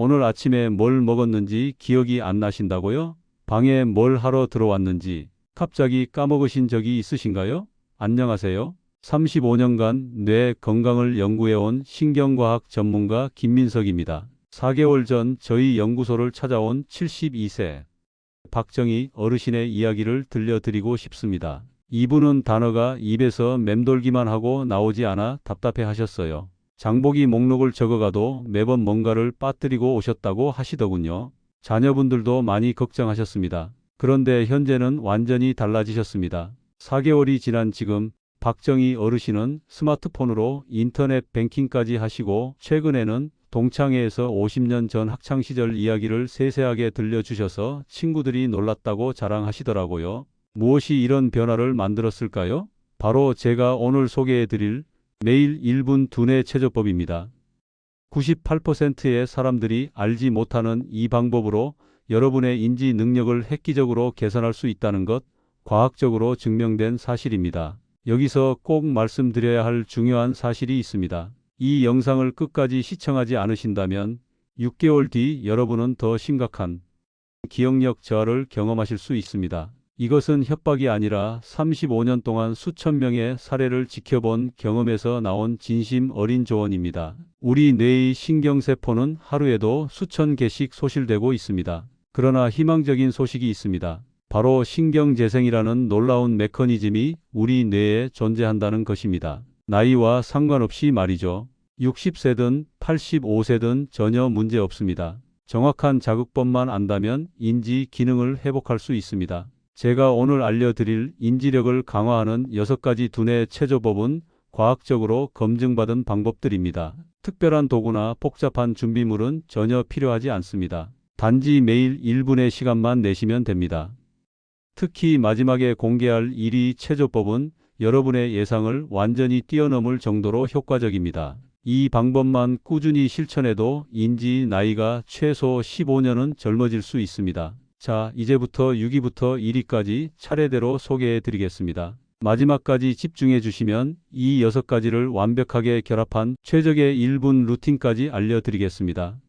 오늘 아침에 뭘 먹었는지 기억이 안 나신다고요? 방에 뭘 하러 들어왔는지 갑자기 까먹으신 적이 있으신가요? 안녕하세요. 35년간 뇌 건강을 연구해온 신경과학 전문가 김민석입니다. 4개월 전 저희 연구소를 찾아온 72세 박정희 어르신의 이야기를 들려드리고 싶습니다. 이분은 단어가 입에서 맴돌기만 하고 나오지 않아 답답해 하셨어요. 장보기 목록을 적어가도 매번 뭔가를 빠뜨리고 오셨다고 하시더군요. 자녀분들도 많이 걱정하셨습니다. 그런데 현재는 완전히 달라지셨습니다. 4개월이 지난 지금 박정희 어르신은 스마트폰으로 인터넷 뱅킹까지 하시고 최근에는 동창회에서 50년 전 학창시절 이야기를 세세하게 들려주셔서 친구들이 놀랐다고 자랑하시더라고요. 무엇이 이런 변화를 만들었을까요? 바로 제가 오늘 소개해드릴 매일 1분 두뇌 체조법입니다. 98%의 사람들이 알지 못하는 이 방법으로 여러분의 인지 능력을 획기적으로 개선할 수 있다는 것 과학적으로 증명된 사실입니다. 여기서 꼭 말씀드려야 할 중요한 사실이 있습니다. 이 영상을 끝까지 시청하지 않으신다면 6개월 뒤 여러분은 더 심각한 기억력 저하를 경험하실 수 있습니다. 이것은 협박이 아니라 35년 동안 수천 명의 사례를 지켜본 경험에서 나온 진심 어린 조언입니다. 우리 뇌의 신경세포는 하루에도 수천 개씩 소실되고 있습니다. 그러나 희망적인 소식이 있습니다. 바로 신경재생이라는 놀라운 메커니즘이 우리 뇌에 존재한다는 것입니다. 나이와 상관없이 말이죠. 60세든 85세든 전혀 문제 없습니다. 정확한 자극법만 안다면 인지 기능을 회복할 수 있습니다. 제가 오늘 알려드릴 인지력을 강화하는 6가지 두뇌 체조법은 과학적으로 검증받은 방법들입니다. 특별한 도구나 복잡한 준비물은 전혀 필요하지 않습니다. 단지 매일 1분의 시간만 내시면 됩니다. 특히 마지막에 공개할 1위 체조법은 여러분의 예상을 완전히 뛰어넘을 정도로 효과적입니다. 이 방법만 꾸준히 실천해도 인지 나이가 최소 15년은 젊어질 수 있습니다. 자, 이제부터 6위부터 1위까지 차례대로 소개해 드리겠습니다. 마지막까지 집중해 주시면 이 6가지를 완벽하게 결합한 최적의 1분 루틴까지 알려드리겠습니다.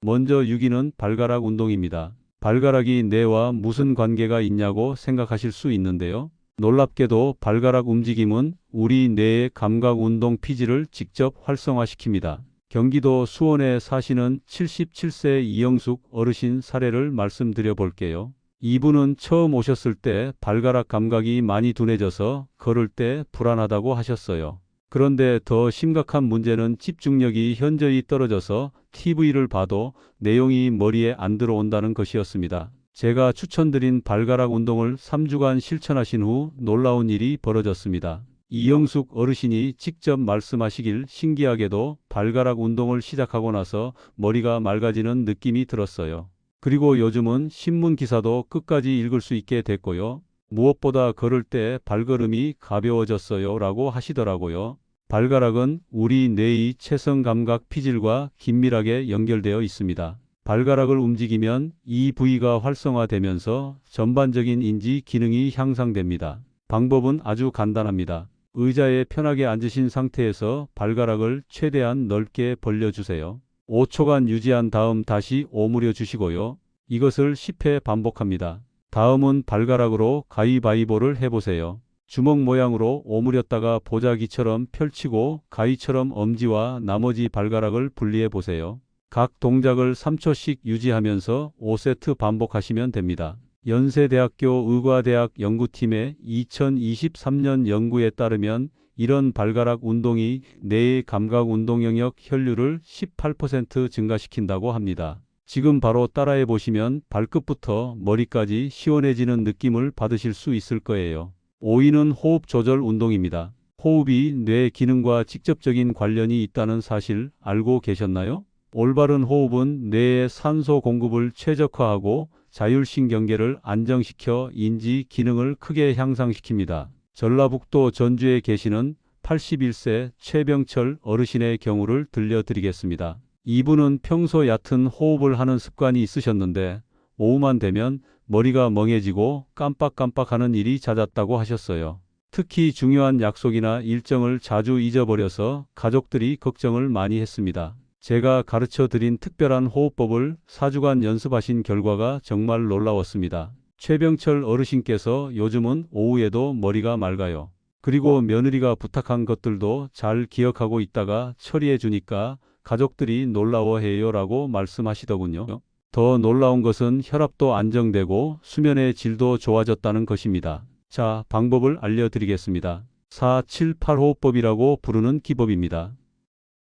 먼저 6위는 발가락 운동입니다. 발가락이 뇌와 무슨 관계가 있냐고 생각하실 수 있는데요. 놀랍게도 발가락 움직임은 우리 뇌의 감각 운동 피지를 직접 활성화시킵니다. 경기도 수원에 사시는 77세 이영숙 어르신 사례를 말씀드려 볼게요. 이분은 처음 오셨을 때 발가락 감각이 많이 둔해져서 걸을 때 불안하다고 하셨어요. 그런데 더 심각한 문제는 집중력이 현저히 떨어져서 TV를 봐도 내용이 머리에 안 들어온다는 것이었습니다. 제가 추천드린 발가락 운동을 3주간 실천하신 후 놀라운 일이 벌어졌습니다. 이영숙 어르신이 직접 말씀하시길 신기하게도 발가락 운동을 시작하고 나서 머리가 맑아지는 느낌이 들었어요. 그리고 요즘은 신문 기사도 끝까지 읽을 수 있게 됐고요. 무엇보다 걸을 때 발걸음이 가벼워졌어요 라고 하시더라고요. 발가락은 우리 뇌의 체성 감각 피질과 긴밀하게 연결되어 있습니다. 발가락을 움직이면 이 부위가 활성화되면서 전반적인 인지 기능이 향상됩니다. 방법은 아주 간단합니다. 의자에 편하게 앉으신 상태에서 발가락을 최대한 넓게 벌려주세요. 5초간 유지한 다음 다시 오므려 주시고요. 이것을 10회 반복합니다. 다음은 발가락으로 가위바위보를 해보세요. 주먹 모양으로 오므렸다가 보자기처럼 펼치고 가위처럼 엄지와 나머지 발가락을 분리해 보세요. 각 동작을 3초씩 유지하면서 5세트 반복하시면 됩니다. 연세대학교 의과대학 연구팀의 2023년 연구에 따르면 이런 발가락 운동이 뇌의 감각 운동 영역 혈류를 18% 증가시킨다고 합니다. 지금 바로 따라해 보시면 발끝부터 머리까지 시원해지는 느낌을 받으실 수 있을 거예요. 5위는 호흡 조절 운동입니다. 호흡이 뇌 기능과 직접적인 관련이 있다는 사실 알고 계셨나요? 올바른 호흡은 뇌의 산소 공급을 최적화하고 자율신경계를 안정시켜 인지 기능을 크게 향상시킵니다. 전라북도 전주에 계시는 81세 최병철 어르신의 경우를 들려드리겠습니다. 이분은 평소 얕은 호흡을 하는 습관이 있으셨는데 오후만 되면 머리가 멍해지고 깜빡깜빡하는 일이 잦았다고 하셨어요. 특히 중요한 약속이나 일정을 자주 잊어버려서 가족들이 걱정을 많이 했습니다. 제가 가르쳐 드린 특별한 호흡법을 4주간 연습하신 결과가 정말 놀라웠습니다. 최병철 어르신께서 요즘은 오후에도 머리가 맑아요. 그리고 며느리가 부탁한 것들도 잘 기억하고 있다가 처리해 주니까 가족들이 놀라워해요 라고 말씀하시더군요. 더 놀라운 것은 혈압도 안정되고 수면의 질도 좋아졌다는 것입니다. 자, 방법을 알려드리겠습니다. 4, 7, 8 호흡법이라고 부르는 기법입니다.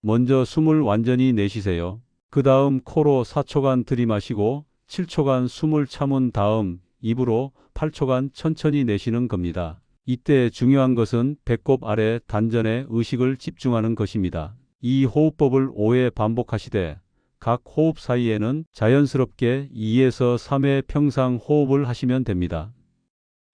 먼저 숨을 완전히 내쉬세요. 그 다음 코로 4초간 들이마시고 7초간 숨을 참은 다음 입으로 8초간 천천히 내쉬는 겁니다. 이때 중요한 것은 배꼽 아래 단전에 의식을 집중하는 것입니다. 이 호흡법을 5회 반복하시되 각 호흡 사이에는 자연스럽게 2에서 3회 평상 호흡을 하시면 됩니다.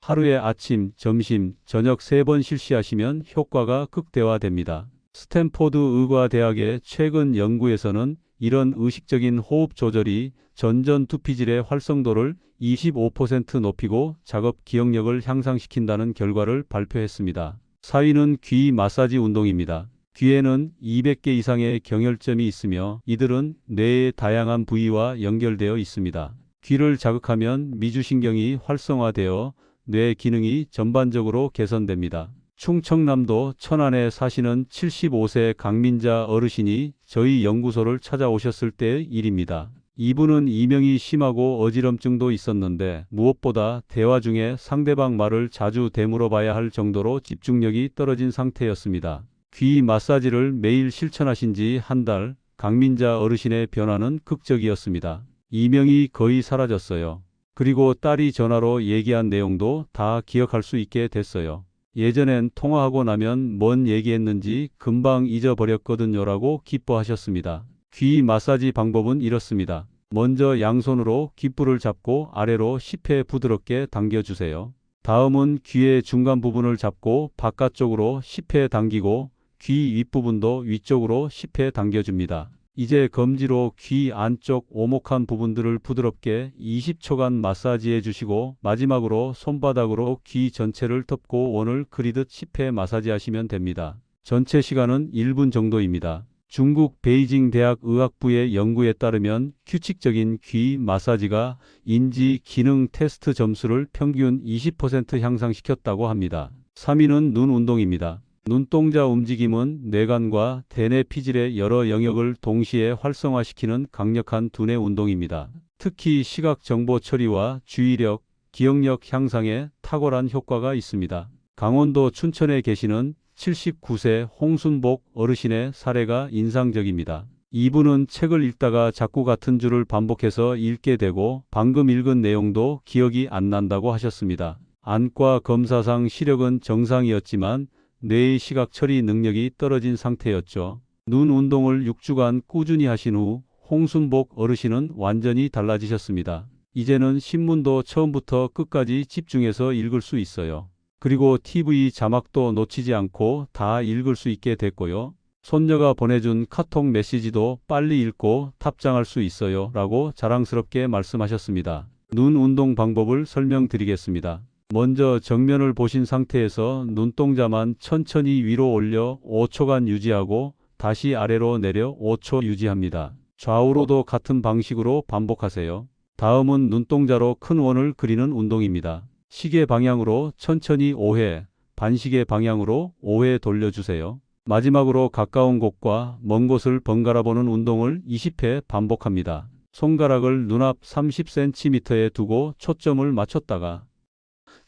하루에 아침, 점심, 저녁 3번 실시하시면 효과가 극대화됩니다. 스탠포드 의과대학의 최근 연구에서는 이런 의식적인 호흡 조절이 전전 두피질의 활성도를 25% 높이고 작업 기억력을 향상시킨다는 결과를 발표했습니다. 4위는 귀 마사지 운동입니다. 귀에는 200개 이상의 경혈점이 있으며 이들은 뇌의 다양한 부위와 연결되어 있습니다. 귀를 자극하면 미주신경이 활성화되어 뇌 기능이 전반적으로 개선됩니다. 충청남도 천안에 사시는 75세 강민자 어르신이 저희 연구소를 찾아오셨을 때의 일입니다. 이분은 이명이 심하고 어지럼증도 있었는데 무엇보다 대화 중에 상대방 말을 자주 되물어봐야 할 정도로 집중력이 떨어진 상태였습니다. 귀 마사지를 매일 실천하신 지 한 달, 강민자 어르신의 변화는 극적이었습니다. 이명이 거의 사라졌어요. 그리고 딸이 전화로 얘기한 내용도 다 기억할 수 있게 됐어요. 예전엔 통화하고 나면 뭔 얘기했는지 금방 잊어버렸거든요 라고 기뻐하셨습니다. 귀 마사지 방법은 이렇습니다. 먼저 양손으로 귓불을 잡고 아래로 10회 부드럽게 당겨주세요. 다음은 귀의 중간 부분을 잡고 바깥쪽으로 10회 당기고 귀 윗부분도 위쪽으로 10회 당겨줍니다. 이제 검지로 귀 안쪽 오목한 부분들을 부드럽게 20초간 마사지해 주시고 마지막으로 손바닥으로 귀 전체를 덮고 원을 그리듯 10회 마사지 하시면 됩니다. 전체 시간은 1분 정도입니다. 중국 베이징 대학 의학부의 연구에 따르면 규칙적인 귀 마사지가 인지 기능 테스트 점수를 평균 20% 향상시켰다고 합니다. 3위는 눈 운동입니다. 눈동자 움직임은 뇌관과 대뇌 피질의 여러 영역을 동시에 활성화시키는 강력한 두뇌 운동입니다. 특히 시각 정보 처리와 주의력, 기억력 향상에 탁월한 효과가 있습니다. 강원도 춘천에 계시는 79세 홍순복 어르신의 사례가 인상적입니다. 이분은 책을 읽다가 자꾸 같은 줄을 반복해서 읽게 되고 방금 읽은 내용도 기억이 안 난다고 하셨습니다. 안과 검사상 시력은 정상이었지만 뇌의 시각 처리 능력이 떨어진 상태였죠. 눈 운동을 6주간 꾸준히 하신 후 홍순복 어르신은 완전히 달라지셨습니다. 이제는 신문도 처음부터 끝까지 집중해서 읽을 수 있어요. 그리고 TV 자막도 놓치지 않고 다 읽을 수 있게 됐고요. 손녀가 보내준 카톡 메시지도 빨리 읽고 답장할 수 있어요. 라고 자랑스럽게 말씀하셨습니다. 눈 운동 방법을 설명드리겠습니다. 먼저 정면을 보신 상태에서 눈동자만 천천히 위로 올려 5초간 유지하고 다시 아래로 내려 5초 유지합니다. 좌우로도 같은 방식으로 반복하세요. 다음은 눈동자로 큰 원을 그리는 운동입니다. 시계 방향으로 천천히 5회, 반시계 방향으로 5회 돌려주세요. 마지막으로 가까운 곳과 먼 곳을 번갈아 보는 운동을 20회 반복합니다. 손가락을 눈앞 30cm에 두고 초점을 맞췄다가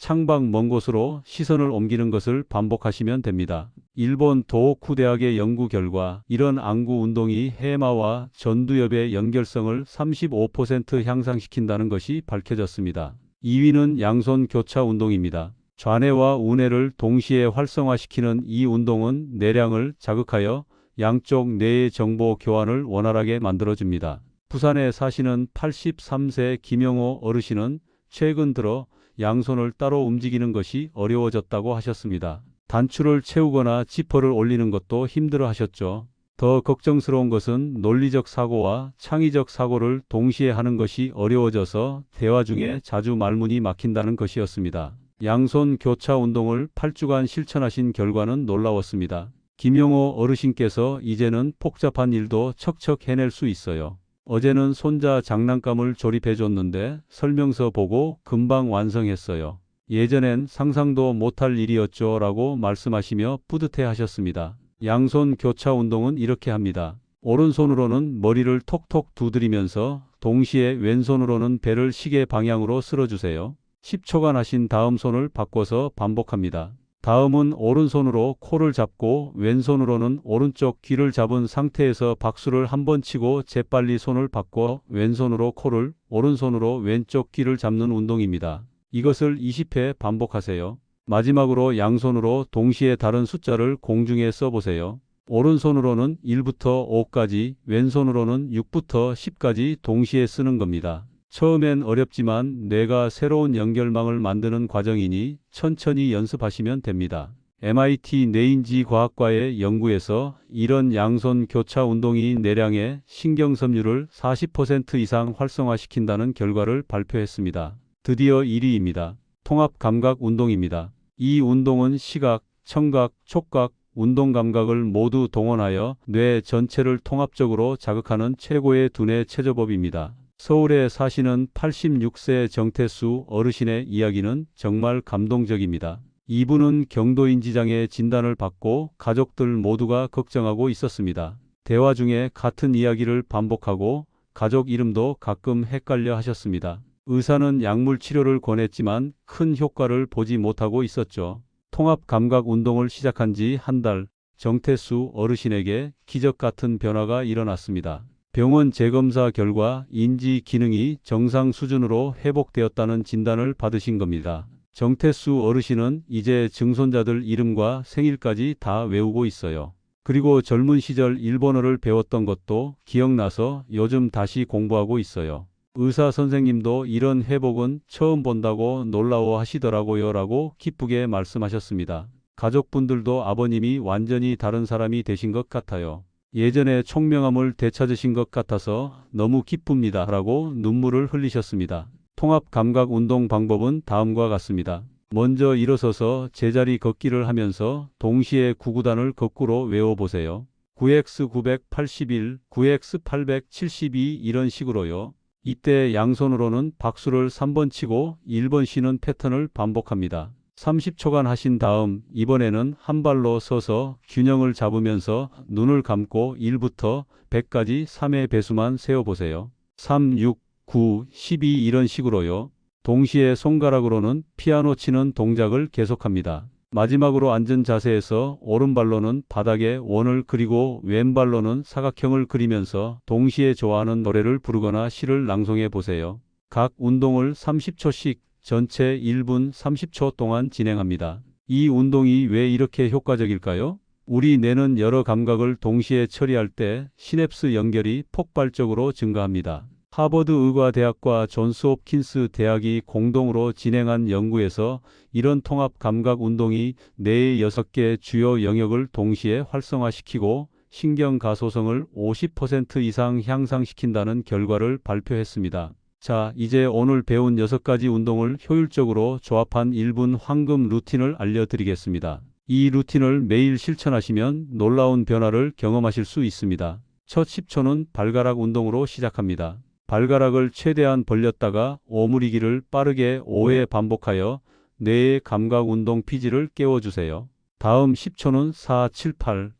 창밖 먼 곳으로 시선을 옮기는 것을 반복하시면 됩니다. 일본 도호쿠 대학의 연구 결과 이런 안구 운동이 해마와 전두엽의 연결성을 35% 향상시킨다는 것이 밝혀졌습니다. 2위는 양손 교차 운동입니다. 좌뇌와 우뇌를 동시에 활성화시키는 이 운동은 뇌량을 자극하여 양쪽 뇌의 정보 교환을 원활하게 만들어줍니다. 부산에 사시는 83세 김영호 어르신은 최근 들어 양손을 따로 움직이는 것이 어려워졌다고 하셨습니다. 단추를 채우거나 지퍼를 올리는 것도 힘들어 하셨죠. 더 걱정스러운 것은 논리적 사고와 창의적 사고를 동시에 하는 것이 어려워져서 대화 중에 자주 말문이 막힌다는 것이었습니다. 양손 교차 운동을 8주간 실천하신 결과는 놀라웠습니다. 김용호 어르신께서 이제는 복잡한 일도 척척 해낼 수 있어요. 어제는 손자 장난감을 조립해 줬는데 설명서 보고 금방 완성했어요. 예전엔 상상도 못할 일이었죠 라고 말씀하시며 뿌듯해 하셨습니다. 양손 교차 운동은 이렇게 합니다. 오른손으로는 머리를 톡톡 두드리면서 동시에 왼손으로는 배를 시계 방향으로 쓸어주세요. 10초간 하신 다음 손을 바꿔서 반복합니다. 다음은 오른손으로 코를 잡고 왼손으로는 오른쪽 귀를 잡은 상태에서 박수를 한 번 치고 재빨리 손을 바꿔 왼손으로 코를 오른손으로 왼쪽 귀를 잡는 운동입니다. 이것을 20회 반복하세요. 마지막으로 양손으로 동시에 다른 숫자를 공중에 써보세요. 오른손으로는 1부터 5까지, 왼손으로는 6부터 10까지 동시에 쓰는 겁니다. 처음엔 어렵지만 뇌가 새로운 연결망을 만드는 과정이니 천천히 연습하시면 됩니다. MIT 뇌인지 과학과의 연구에서 이런 양손 교차 운동이 뇌량의 신경섬유를 40% 이상 활성화시킨다는 결과를 발표했습니다. 드디어 1위입니다. 통합 감각 운동입니다. 이 운동은 시각, 청각, 촉각, 운동 감각을 모두 동원하여 뇌 전체를 통합적으로 자극하는 최고의 두뇌 체조법입니다. 서울에 사시는 86세 정태수 어르신의 이야기는 정말 감동적입니다. 이분은 경도인지장애 진단을 받고 가족들 모두가 걱정하고 있었습니다. 대화 중에 같은 이야기를 반복하고 가족 이름도 가끔 헷갈려 하셨습니다. 의사는 약물 치료를 권했지만 큰 효과를 보지 못하고 있었죠. 통합 감각 운동을 시작한 지 한 달, 정태수 어르신에게 기적 같은 변화가 일어났습니다. 병원 재검사 결과 인지 기능이 정상 수준으로 회복되었다는 진단을 받으신 겁니다. 정태수 어르신은 이제 증손자들 이름과 생일까지 다 외우고 있어요. 그리고 젊은 시절 일본어를 배웠던 것도 기억나서 요즘 다시 공부하고 있어요. 의사 선생님도 이런 회복은 처음 본다고 놀라워 하시더라고요 라고 기쁘게 말씀하셨습니다. 가족분들도 아버님이 완전히 다른 사람이 되신 것 같아요. 예전에 총명함을 되찾으신 것 같아서 너무 기쁩니다. 라고 눈물을 흘리셨습니다. 통합 감각 운동 방법은 다음과 같습니다. 먼저 일어서서 제자리 걷기를 하면서 동시에 구구단을 거꾸로 외워보세요. 9x981, 9x872 이런 식으로요. 이때 양손으로는 박수를 3번 치고 1번 쉬는 패턴을 반복합니다. 30초간 하신 다음 이번에는 한 발로 서서 균형을 잡으면서 눈을 감고 1부터 100까지 3의 배수만 세어보세요. 3, 6, 9, 12 이런 식으로요. 동시에 손가락으로는 피아노 치는 동작을 계속합니다. 마지막으로 앉은 자세에서 오른발로는 바닥에 원을 그리고 왼발로는 사각형을 그리면서 동시에 좋아하는 노래를 부르거나 시를 낭송해 보세요. 각 운동을 30초씩 전체 1분 30초 동안 진행합니다. 이 운동이 왜 이렇게 효과적일까요? 우리 뇌는 여러 감각을 동시에 처리할 때 시냅스 연결이 폭발적으로 증가합니다. 하버드 의과대학과 존스 홉킨스 대학이 공동으로 진행한 연구에서 이런 통합 감각 운동이 뇌의 6개 주요 영역을 동시에 활성화시키고 신경 가소성을 50% 이상 향상시킨다는 결과를 발표했습니다. 자, 이제 오늘 배운 6가지 운동을 효율적으로 조합한 1분 황금 루틴을 알려드리겠습니다. 이 루틴을 매일 실천하시면 놀라운 변화를 경험하실 수 있습니다. 첫 10초는 발가락 운동으로 시작합니다. 발가락을 최대한 벌렸다가 오므리기를 빠르게 5회 반복하여 뇌의 감각 운동 피지를 깨워주세요. 다음 10초는 4, 7, 8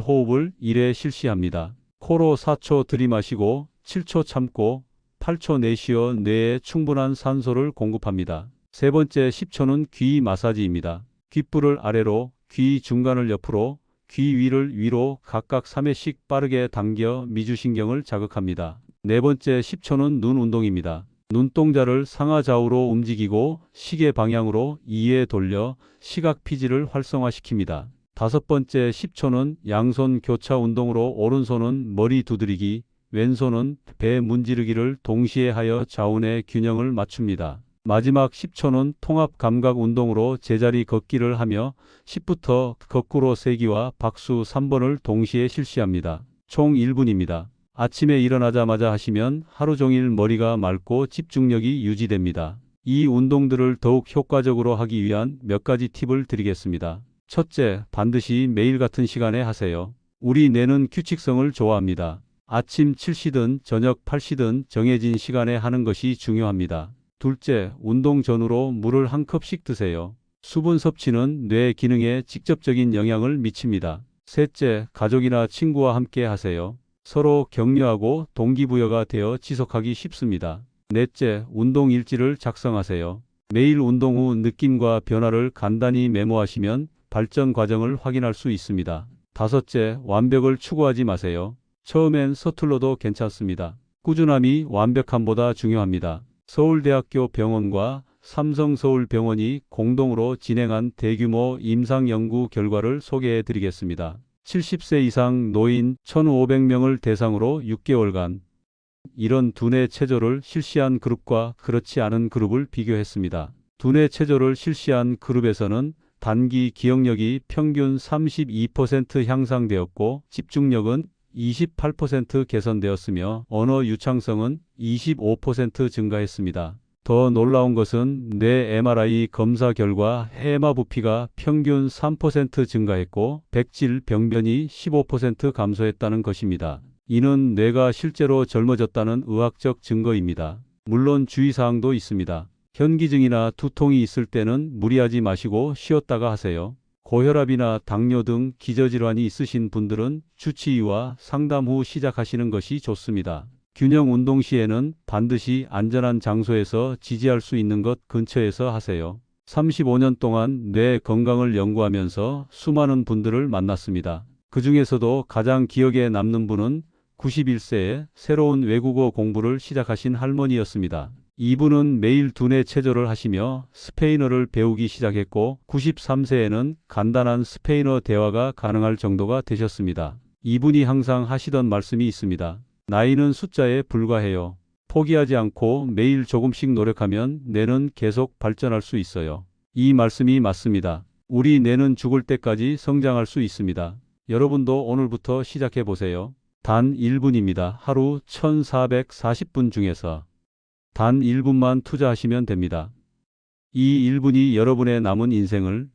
호흡을 1회 실시합니다. 코로 4초 들이마시고 7초 참고 8초 내쉬어 뇌에 충분한 산소를 공급합니다. 세 번째 10초는 귀 마사지입니다. 귓불을 아래로, 귀 중간을 옆으로, 귀 위를 위로 각각 3회씩 빠르게 당겨 미주신경을 자극합니다. 네 번째 10초는 눈 운동입니다. 눈동자를 상하좌우로 움직이고 시계 방향으로 2회 돌려 시각 피지를 활성화시킵니다. 다섯 번째 10초는 양손 교차 운동으로 오른손은 머리 두드리기, 왼손은 배 문지르기를 동시에 하여 좌우의 균형을 맞춥니다. 마지막 10초는 통합 감각 운동으로 제자리 걷기를 하며 10부터 거꾸로 세기와 박수 3번을 동시에 실시합니다. 총 1분입니다. 아침에 일어나자마자 하시면 하루 종일 머리가 맑고 집중력이 유지됩니다. 이 운동들을 더욱 효과적으로 하기 위한 몇 가지 팁을 드리겠습니다. 첫째, 반드시 매일 같은 시간에 하세요. 우리 뇌는 규칙성을 좋아합니다. 아침 7시든 저녁 8시든 정해진 시간에 하는 것이 중요합니다. 둘째, 운동 전후로 물을 한 컵씩 드세요. 수분 섭취는 뇌 기능에 직접적인 영향을 미칩니다. 셋째, 가족이나 친구와 함께 하세요. 서로 격려하고 동기부여가 되어 지속하기 쉽습니다. 넷째, 운동 일지를 작성하세요. 매일 운동 후 느낌과 변화를 간단히 메모하시면 발전 과정을 확인할 수 있습니다. 다섯째, 완벽을 추구하지 마세요. 처음엔 서툴러도 괜찮습니다. 꾸준함이 완벽함보다 중요합니다. 서울대학교 병원과 삼성서울병원이 공동으로 진행한 대규모 임상 연구 결과를 소개해 드리겠습니다. 70세 이상 노인 1,500명을 대상으로 6개월간 이런 두뇌 체조를 실시한 그룹과 그렇지 않은 그룹을 비교했습니다. 두뇌 체조를 실시한 그룹에서는 단기 기억력이 평균 32% 향상되었고 집중력은 28% 개선되었으며 언어 유창성은 25% 증가했습니다. 더 놀라운 것은 뇌 MRI 검사 결과 해마 부피가 평균 3% 증가했고 백질 병변이 15% 감소했다는 것입니다. 이는 뇌가 실제로 젊어졌다는 의학적 증거입니다. 물론 주의사항도 있습니다. 현기증이나 두통이 있을 때는 무리하지 마시고 쉬었다가 하세요. 고혈압이나 당뇨 등 기저질환이 있으신 분들은 주치의와 상담 후 시작하시는 것이 좋습니다. 균형 운동 시에는 반드시 안전한 장소에서 지지할 수 있는 것 근처에서 하세요. 35년 동안 뇌 건강을 연구하면서 수많은 분들을 만났습니다. 그 중에서도 가장 기억에 남는 분은 91세에 새로운 외국어 공부를 시작하신 할머니였습니다. 이분은 매일 두뇌 체조를 하시며 스페인어를 배우기 시작했고 93세에는 간단한 스페인어 대화가 가능할 정도가 되셨습니다. 이분이 항상 하시던 말씀이 있습니다. 나이는 숫자에 불과해요. 포기하지 않고 매일 조금씩 노력하면 뇌는 계속 발전할 수 있어요. 이 말씀이 맞습니다. 우리 뇌는 죽을 때까지 성장할 수 있습니다. 여러분도 오늘부터 시작해 보세요. 단 1분입니다. 하루 1440분 중에서 단 1분만 투자하시면 됩니다. 이 1분이 여러분의 남은 인생을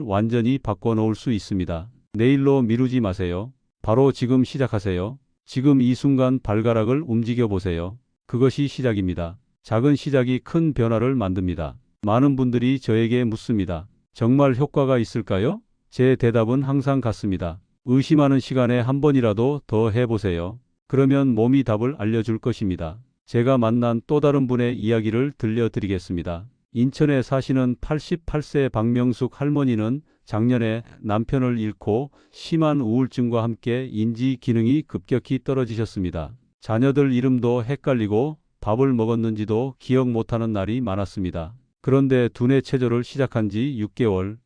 완전히 바꿔놓을 수 있습니다. 내일로 미루지 마세요. 바로 지금 시작하세요. 지금 이 순간 발가락을 움직여 보세요. 그것이 시작입니다. 작은 시작이 큰 변화를 만듭니다. 많은 분들이 저에게 묻습니다. 정말 효과가 있을까요? 제 대답은 항상 같습니다. 의심하는 시간에 한 번이라도 더 해보세요. 그러면 몸이 답을 알려줄 것입니다. 제가 만난 또 다른 분의 이야기를 들려드리겠습니다. 인천에 사시는 88세 박명숙 할머니는 작년에 남편을 잃고 심한 우울증과 함께 인지 기능이 급격히 떨어지셨습니다. 자녀들 이름도 헷갈리고 밥을 먹었는지도 기억 못하는 날이 많았습니다. 그런데 두뇌 체조를 시작한 지 6개월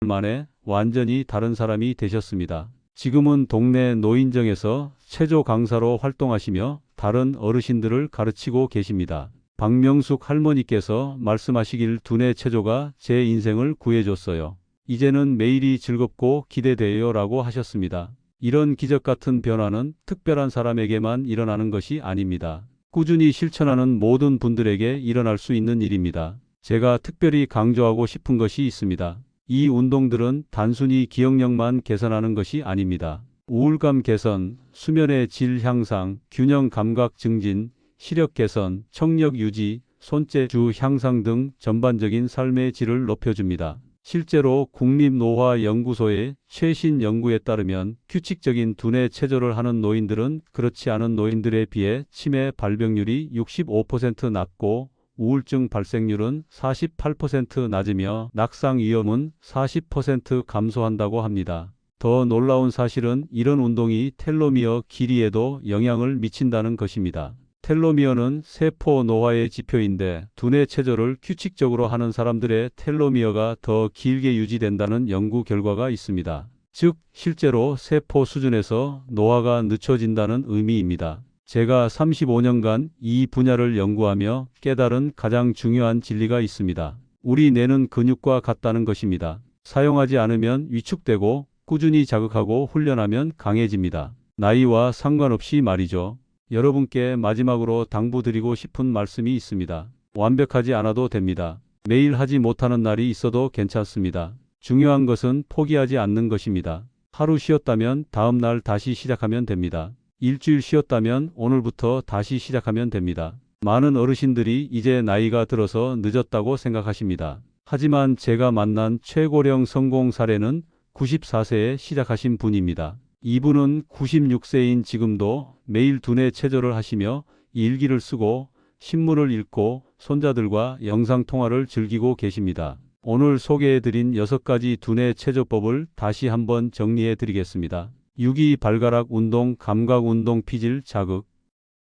만에 완전히 다른 사람이 되셨습니다. 지금은 동네 노인정에서 체조 강사로 활동하시며 다른 어르신들을 가르치고 계십니다. 박명숙 할머니께서 말씀하시길 두뇌 체조가 제 인생을 구해줬어요. 이제는 매일이 즐겁고 기대돼요 라고 하셨습니다. 이런 기적 같은 변화는 특별한 사람에게만 일어나는 것이 아닙니다. 꾸준히 실천하는 모든 분들에게 일어날 수 있는 일입니다. 제가 특별히 강조하고 싶은 것이 있습니다. 이 운동들은 단순히 기억력만 개선하는 것이 아닙니다. 우울감 개선, 수면의 질 향상, 균형 감각 증진, 시력 개선, 청력 유지, 손재주 향상 등 전반적인 삶의 질을 높여줍니다. 실제로 국립노화연구소의 최신 연구에 따르면 규칙적인 두뇌 체조를 하는 노인들은 그렇지 않은 노인들에 비해 치매 발병률이 65% 낮고 우울증 발생률은 48% 낮으며 낙상 위험은 40% 감소한다고 합니다. 더 놀라운 사실은 이런 운동이 텔로미어 길이에도 영향을 미친다는 것입니다. 텔로미어는 세포 노화의 지표인데 두뇌 체조를 규칙적으로 하는 사람들의 텔로미어가 더 길게 유지된다는 연구 결과가 있습니다. 즉, 실제로 세포 수준에서 노화가 늦춰진다는 의미입니다. 제가 35년간 이 분야를 연구하며 깨달은 가장 중요한 진리가 있습니다. 우리 뇌는 근육과 같다는 것입니다. 사용하지 않으면 위축되고 꾸준히 자극하고 훈련하면 강해집니다. 나이와 상관없이 말이죠. 여러분께 마지막으로 당부드리고 싶은 말씀이 있습니다. 완벽하지 않아도 됩니다. 매일 하지 못하는 날이 있어도 괜찮습니다. 중요한 것은 포기하지 않는 것입니다. 하루 쉬었다면 다음 날 다시 시작하면 됩니다. 일주일 쉬었다면 오늘부터 다시 시작하면 됩니다. 많은 어르신들이 이제 나이가 들어서 늦었다고 생각하십니다. 하지만 제가 만난 최고령 성공 사례는 94세에 시작하신 분입니다. 이분은 96세인 지금도 매일 두뇌 체조를 하시며 일기를 쓰고 신문을 읽고 손자들과 영상통화를 즐기고 계십니다. 오늘 소개해드린 6가지 두뇌 체조법을 다시 한번 정리해 드리겠습니다. 6위 발가락 운동, 감각 운동 피질 자극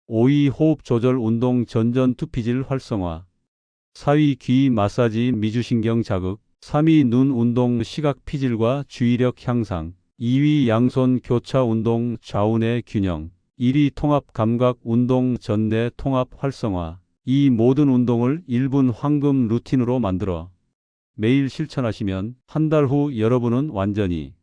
5위 호흡 조절 운동 전전 투피질 활성화 4위 귀 마사지 미주신경 자극 3위 눈 운동 시각 피질과 주의력 향상 2위 양손 교차 운동 좌우뇌 균형 1위 통합 감각 운동 전뇌 통합 활성화 이 모든 운동을 1분 황금 루틴으로 만들어 매일 실천하시면 한 달 후 여러분은 완전히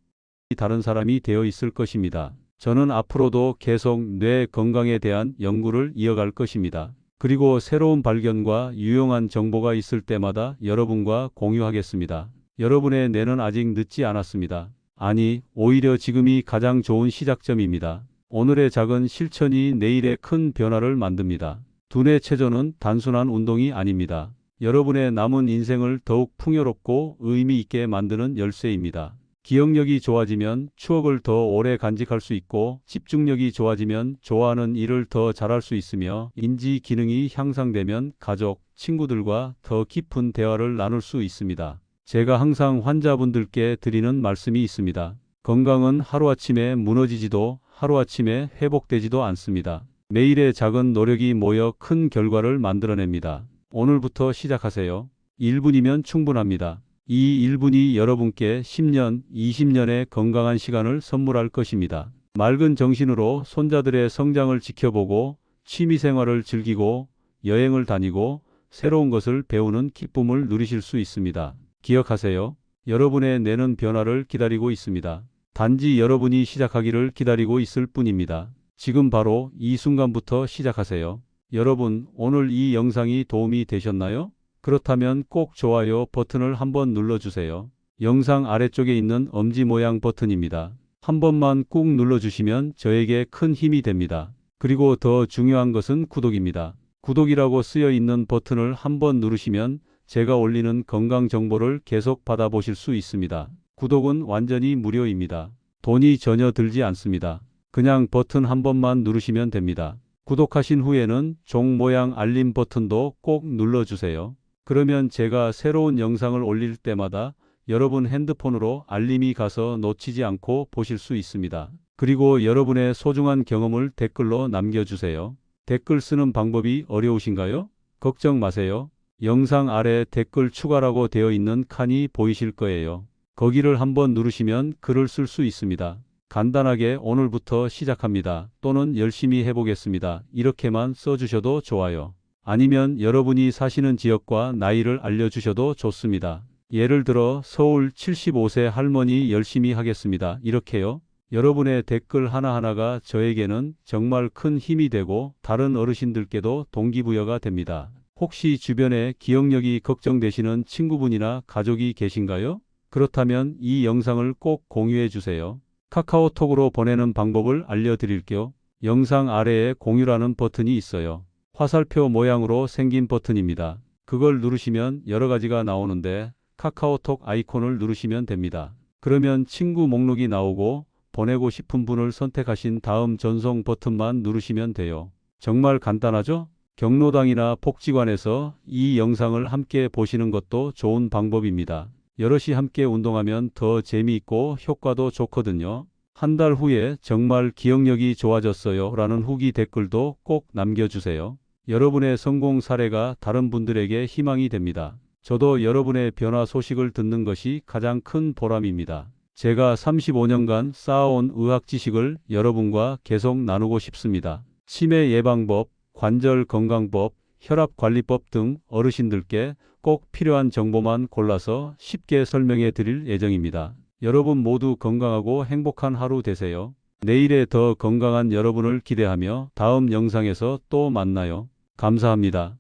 다른 사람이 되어 있을 것입니다. 저는 앞으로도 계속 뇌 건강에 대한 연구를 이어갈 것입니다. 그리고 새로운 발견과 유용한 정보가 있을 때마다 여러분과 공유하겠습니다. 여러분의 뇌는 아직 늦지 않았습니다. 아니, 오히려 지금이 가장 좋은 시작점입니다. 오늘의 작은 실천이 내일의 큰 변화를 만듭니다. 두뇌 체조는 단순한 운동이 아닙니다. 여러분의 남은 인생을 더욱 풍요롭고 의미 있게 만드는 열쇠입니다. 기억력이 좋아지면 추억을 더 오래 간직할 수 있고 집중력이 좋아지면 좋아하는 일을 더 잘할 수 있으며 인지 기능이 향상되면 가족, 친구들과 더 깊은 대화를 나눌 수 있습니다. 제가 항상 환자분들께 드리는 말씀이 있습니다. 건강은 하루아침에 무너지지도 하루아침에 회복되지도 않습니다. 매일의 작은 노력이 모여 큰 결과를 만들어냅니다. 오늘부터 시작하세요. 1분이면 충분합니다. 이 1분이 여러분께 10년, 20년의 건강한 시간을 선물할 것입니다. 맑은 정신으로 손자들의 성장을 지켜보고 취미 생활을 즐기고 여행을 다니고 새로운 것을 배우는 기쁨을 누리실 수 있습니다. 기억하세요. 여러분의 뇌는 변화를 기다리고 있습니다. 단지 여러분이 시작하기를 기다리고 있을 뿐입니다. 지금 바로 이 순간부터 시작하세요. 여러분, 오늘 이 영상이 도움이 되셨나요? 그렇다면 꼭 좋아요 버튼을 한번 눌러주세요. 영상 아래쪽에 있는 엄지 모양 버튼입니다. 한 번만 꾹 눌러주시면 저에게 큰 힘이 됩니다. 그리고 더 중요한 것은 구독입니다. 구독이라고 쓰여 있는 버튼을 한번 누르시면 제가 올리는 건강 정보를 계속 받아보실 수 있습니다. 구독은 완전히 무료입니다. 돈이 전혀 들지 않습니다. 그냥 버튼 한 번만 누르시면 됩니다. 구독하신 후에는 종 모양 알림 버튼도 꼭 눌러주세요. 그러면 제가 새로운 영상을 올릴 때마다 여러분 핸드폰으로 알림이 가서 놓치지 않고 보실 수 있습니다. 그리고 여러분의 소중한 경험을 댓글로 남겨주세요. 댓글 쓰는 방법이 어려우신가요? 걱정 마세요. 영상 아래 댓글 추가라고 되어 있는 칸이 보이실 거예요. 거기를 한번 누르시면 글을 쓸 수 있습니다. 간단하게 오늘부터 시작합니다. 또는 열심히 해보겠습니다. 이렇게만 써주셔도 좋아요. 아니면 여러분이 사시는 지역과 나이를 알려주셔도 좋습니다. 예를 들어 서울 75세 할머니 열심히 하겠습니다. 이렇게요. 여러분의 댓글 하나하나가 저에게는 정말 큰 힘이 되고 다른 어르신들께도 동기부여가 됩니다. 혹시 주변에 기억력이 걱정되시는 친구분이나 가족이 계신가요? 그렇다면 이 영상을 꼭 공유해 주세요. 카카오톡으로 보내는 방법을 알려드릴게요. 영상 아래에 공유라는 버튼이 있어요. 화살표 모양으로 생긴 버튼입니다. 그걸 누르시면 여러 가지가 나오는데 카카오톡 아이콘을 누르시면 됩니다. 그러면 친구 목록이 나오고 보내고 싶은 분을 선택하신 다음 전송 버튼만 누르시면 돼요. 정말 간단하죠? 경로당이나 복지관에서 이 영상을 함께 보시는 것도 좋은 방법입니다. 여럿이 함께 운동하면 더 재미있고 효과도 좋거든요. 한 달 후에 정말 기억력이 좋아졌어요 라는 후기 댓글도 꼭 남겨주세요. 여러분의 성공 사례가 다른 분들에게 희망이 됩니다. 저도 여러분의 변화 소식을 듣는 것이 가장 큰 보람입니다. 제가 35년간 쌓아온 의학 지식을 여러분과 계속 나누고 싶습니다. 치매 예방법, 관절 건강법, 혈압 관리법 등 어르신들께 꼭 필요한 정보만 골라서 쉽게 설명해 드릴 예정입니다. 여러분 모두 건강하고 행복한 하루 되세요. 내일의 더 건강한 여러분을 기대하며 다음 영상에서 또 만나요. 감사합니다.